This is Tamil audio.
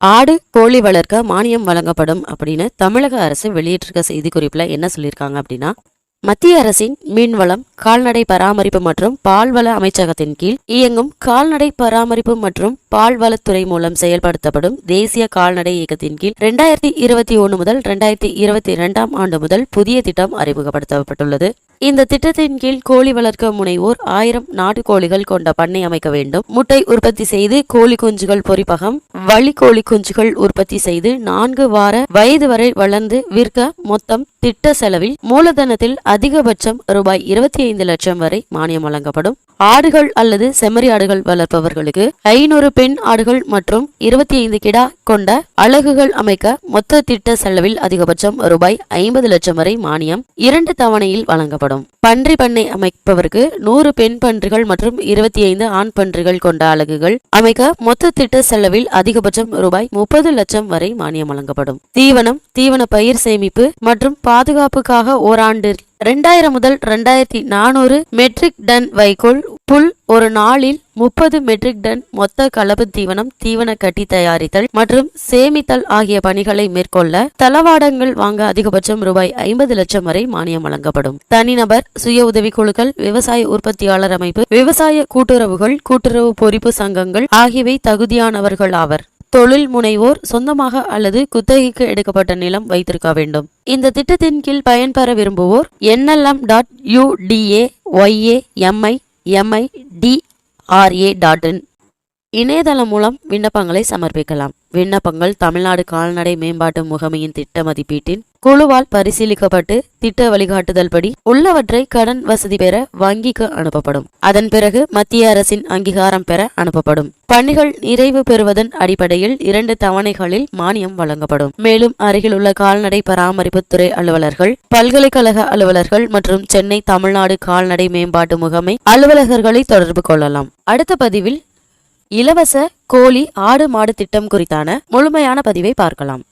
ஆடு கோழி வளர்க்க மானியம் வழங்கப்படும் அப்படின்னு தமிழக அரசு வெளியிட்டிருக்க செய்திக்குறிப்பில் என்ன சொல்லியிருக்காங்க அப்படின்னா மத்திய அரசின் மீன்வளம் கால்நடை பராமரிப்பு மற்றும் பால்வள அமைச்சகத்தின் கீழ் இயங்கும் கால்நடை பராமரிப்பு மற்றும் பால்வளத்துறை மூலம் செயல்படுத்தப்படும் தேசிய கால்நடை இயக்கத்தின் கீழ் ரெண்டாயிரத்தி இருபத்தி ஒன்று முதல் ரெண்டாயிரத்தி இருபத்தி இரண்டாம் ஆண்டு முதல் புதிய திட்டம் அறிமுகப்படுத்தப்பட்டுள்ளது. இந்த திட்டத்தின் கீழ் கோழி வளர்க்க முனைவோர் ஆயிரம் நாட்டு கோழிகள் கொண்ட பண்ணை அமைக்க வேண்டும். முட்டை உற்பத்தி செய்து கோழி குஞ்சுகள் பொறிப்பகம் வழி கோழி குஞ்சுகள் உற்பத்தி செய்து நான்கு வார வயது வரை வளர்ந்து விற்க மொத்தம் திட்ட செலவில் மூலதனத்தில் அதிகபட்சம் ரூபாய் இருபத்தி ஐந்து லட்சம் வரை மானியம் வழங்கப்படும். ஆடுகள் அல்லது செம்மறி ஆடுகள் வளர்ப்பவர்களுக்கு ஐநூறு பெண் ஆடுகள் மற்றும் இருபத்தி ஐந்து கிடா கொண்ட அலகுகள் அமைக்க மொத்த திட்ட செலவில் அதிகபட்சம் ரூபாய் ஐம்பது லட்சம் வரை மானியம் இரண்டு தவணையில் வழங்கப்படும். பன்றி பண்ணை அமைப்பவருக்கு நூறு பெண் பன்றிகள் மற்றும் இருபத்தி ஐந்து ஆண் பன்றிகள் கொண்ட அலகுகள். அமைக்க மொத்த திட்ட செலவில் அதிகபட்சம் ரூபாய் முப்பது லட்சம் வரை மானியம் வழங்கப்படும். தீவனம் தீவன பயிர் சேமிப்பு மற்றும் பாதுகாப்புக்காக ஓராண்டில் ரெண்டாயிரம் முதல் ரெண்டாயிரத்தி நானூறு மெட்ரிக் டன் வைக்கோல் புல் ஒரு நாளில் முப்பது மெட்ரிக் டன் மொத்த கலப்பு தீவனம் தீவன கட்டி தயாரித்தல் மற்றும் சேமித்தல் ஆகிய பணிகளை மேற்கொள்ள தளவாடங்கள் வாங்க அதிகபட்சம் ரூபாய் ஐம்பது லட்சம் வரை மானியம் வழங்கப்படும். தனிநபர் சுய உதவி குழுக்கள் விவசாய உற்பத்தியாளர் அமைப்பு விவசாய கூட்டுறவுகள் கூட்டுறவு பொறிப்பு சங்கங்கள் ஆகியவை தகுதியானவர்கள் ஆவர். தொழில் முனைவோர் சொந்தமாக அல்லது குத்தகைக்கு எடுக்கப்பட்ட நிலம் வைத்திருக்க வேண்டும். இந்த திட்டத்தின் கீழ் பயன்பெற விரும்புவோர் NLM dot UDA YA MI TRA dot in இணையதளம் மூலம் விண்ணப்பங்களை சமர்ப்பிக்கலாம். விண்ணப்பங்கள் தமிழ்நாடு கால்நடை மேம்பாட்டு முகமையின் திட்ட மதிப்பீட்டின் குழுவால் பரிசீலிக்கப்பட்டு திட்ட வழிகாட்டுதல் படி உள்ளவற்றை கடன் வசதி பெற வங்கிக்கு அனுப்பப்படும். அதன் பிறகு மத்திய அரசின் அங்கீகாரம் பெற அனுப்பப்படும். பணிகள் நிறைவு பெறுவதன் அடிப்படையில் இரண்டு தவணைகளில் மானியம் வழங்கப்படும். மேலும் அருகிலுள்ள கால்நடை பராமரிப்புத்துறை அலுவலர்கள் பல்கலைக்கழக அலுவலர்கள் மற்றும் சென்னை தமிழ்நாடு கால்நடை மேம்பாட்டு முகமை அலுவலகர்களை தொடர்பு கொள்ளலாம். அடுத்த பதிவில் இலவச கோழி ஆடு மாடு திட்டம் குறித்தான முழுமையான பதிவை பார்க்கலாம்.